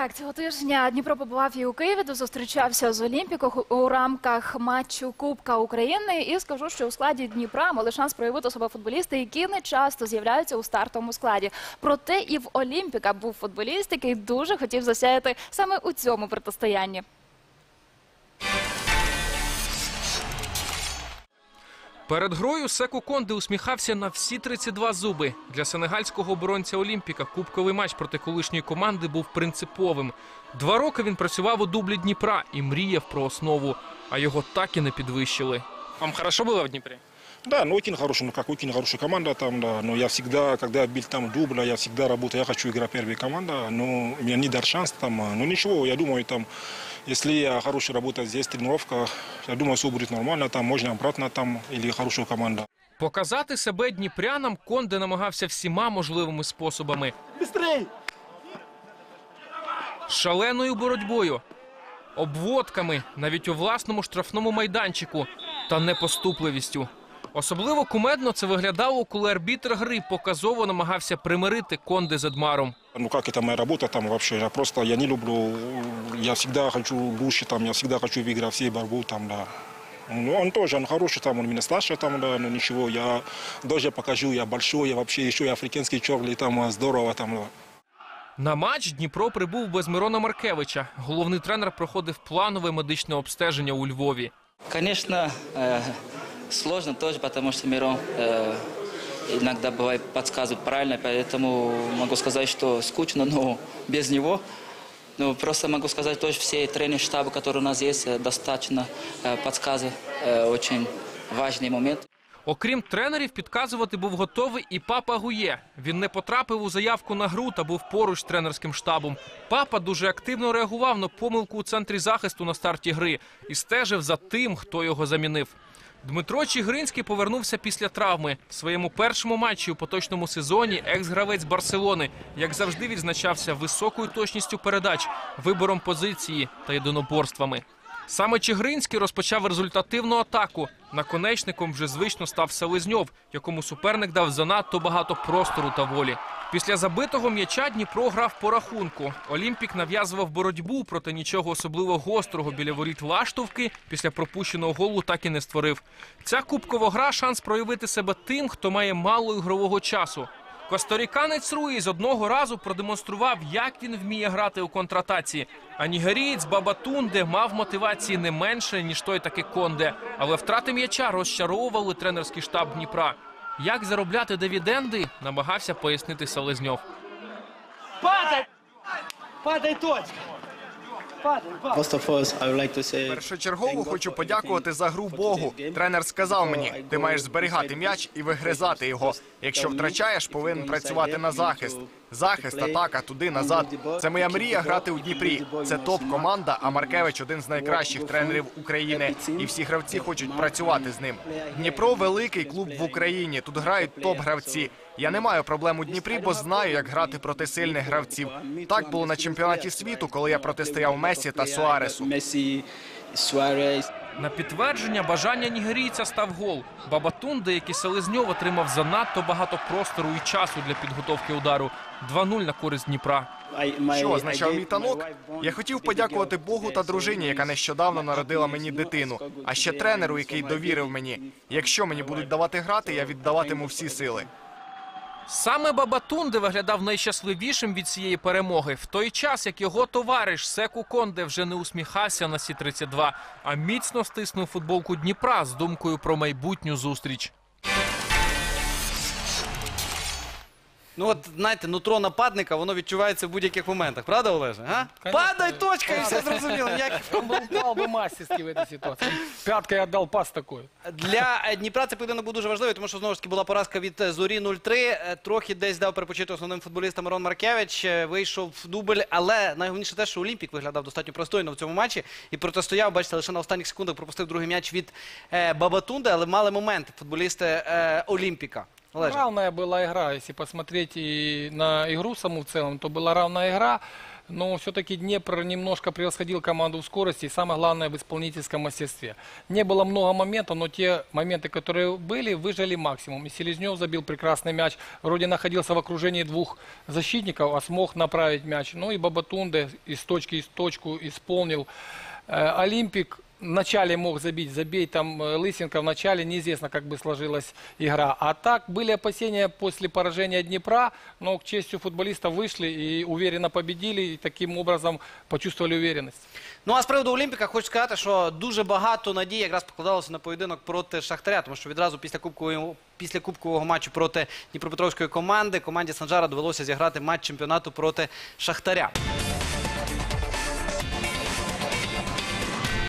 Так, цього тижня Дніпро побував і у Києві, де зустрічався з Олімпіком у рамках матчу Кубка України. І скажу, що у складі Дніпра мали шанс проявити себе футболісти, які не часто з'являються у стартовому складі. Проте і в Олімпіка був футболіст, який дуже хотів засяяти саме у цьому протистоянні. Перед грою Секу Конде усміхався на всі 32 зуби. Для сенегальського оборонця Олімпіка кубковий матч проти колишньої команди був принциповим. Два роки він працював у дублі Дніпра і мріяв про основу, а його так і не підвищили. Вам хорошо було в Дніпрі? Да, ну очень хорошая, ну как очень хорошая команда там, да. Но я всегда, когда бил там дубля, я всегда работаю, я хочу играть первая команда, но у меня не дар шанс там. а, Ну ничего, я думаю, там, если я хорошая работа здесь, тренировка, я думаю, все будет нормально, там можно обратно там, или хорошая команда. Показати себе дніпрянам Конде намагався всіма можливими способами. Шаленою боротьбою, обводками, навіть у власному штрафному майданчику та непоступливістю. Особливо кумедно це виглядало, коли арбітр гри показово намагався примирити Конде з Едмаром. Ну как это моя работа там вообще, я просто, я не люблю, я всегда хочу лучше там, я всегда хочу выиграть все борьбу там, да. Ну, он тоже, он хороший там, он меня старше там, да, но ничего, я даже покажу, я большой, я вообще еще и африканский черный там, а, здорово там, да. На матч Дніпро прибув без Мирона Маркевича. Головний тренер проходив планове медичне обстеження у Львові. Конечно, э, сложно тоже, потому что Мирон э, иногда бывает подсказывает правильно, поэтому могу сказать, что скучно, но без него. Ну, просто могу сказать, тоже все тренеры штаба, которые у нас есть, э, достаточно э, подсказывают э, очень важный момент. Окрім тренерів, підказувати був готовий і папа Гує. Він не потрапив у заявку на гру та був поруч з тренерським штабом. Папа дуже активно реагував на помилку у центрі захисту на старті гри і стежив за тим, хто його замінив. Дмитро Чигринський повернувся після травми. В своєму першому матчі у поточному сезоні екс-гравець Барселони, як завжди, відзначався високою точністю передач, вибором позиції та єдиноборствами. Саме Чигринський розпочав результативну атаку. Наконечником вже звично став Селезньов, якому суперник дав занадто багато простору та волі. Після забитого м'яча Дніпро грав по рахунку. Олімпік нав'язував боротьбу, проте нічого особливо гострого біля воріт Лаштовки після пропущеного голу так і не створив. Ця кубкова гра шанс проявити себе тим, хто має мало ігрового часу. Косторіканець Руїз одного разу продемонстрував, як він вміє грати у контратаці. А нігерієць Бабатунде мав мотивації не менше, ніж той таки Конде. Але втрати м'яча розчаровували тренерський штаб Дніпра. Як заробляти дивіденди, намагався пояснити Селезньов. Падай! Падай точка! Першочергово хочу подякувати за гру Богу. Тренер сказав мені, ти маєш зберігати м'яч і вигризати його. Якщо втрачаєш, повинен працювати на захист. Захист, атака, туди, назад. Це моя мрія грати у Дніпрі. Це топ-команда, а Маркевич один з найкращих тренерів України. І всі гравці хочуть працювати з ним. Дніпро великий клуб в Україні. Тут грають топ-гравці. Я не маю проблем у Дніпрі, бо знаю, як грати проти сильних гравців. Так було на чемпіонаті світу, коли я протистояв Месі та Суаресу. На підтвердження бажання нігерійця став гол. Бабатунде, який Селезньов отримав занадто багато простору і часу для підготовки удару. 2-0 на користь Дніпра. Що означав мій танок? Я хотів подякувати Богу та дружині, яка нещодавно народила мені дитину, а ще тренеру, який довірив мені. Якщо мені будуть давати грати, я віддаватиму всі сили. Саме Бабатунде виглядав найщасливішим від цієї перемоги, в той час як його товариш Секу Конде вже не усміхався на сі 32 а міцно стиснув футболку Дніпра з думкою про майбутню зустріч. Ну от знаєте, нутро нападника, воно відчувається в будь-яких моментах, правда, Олеже? А? Падай, точка, і все зрозуміло. Ніяких Он был, упал бы мастерски в этой ситуации. Пяткой отдал пас такой. Для е, Дніпра цей поєдинок був дуже важливий, тому що знову ж таки була поразка від е, Зорі 0-3. Е, Трохи десь дав перепочити основним футболістам Мирон Маркевич. е, Вийшов в дубль, але найголовніше те, що Олімпік виглядав достатньо простойно в цьому матчі і протистояв, бачите, лише на останніх секундах пропустив другий м'яч від е, Бабатунди, але мали моменти футболісти е, Олімпіка. Олеже. Равная была игра, если посмотреть и на игру саму в целом, то была равная игра. Но все-таки Днепр немножко превосходил команду в скорости и самое главное в исполнительском мастерстве. Не было много моментов, но те моменты, которые были, выжили максимум. И Селезнев забил прекрасный мяч. Вроде находился в окружении двух защитников, а смог направить мяч. Ну и Бабатунде из точки в точку исполнил. Э, Олимпик вначале мог забить, забей там э, Лысенко в начале, неизвестно, как бы сложилась игра. А так были опасения после поражения Днепра, но к честью футболистов вышли и уверенно победили, и таким образом почувствовали уверенность. Ну а з приводу Олімпіка хочу сказати, що дуже багато надій якраз покладалося на поєдинок проти Шахтаря, тому що відразу після кубкового, після кубкового матчу проти Дніпропетровської команди команді Санжара довелося зіграти матч чемпіонату проти Шахтаря.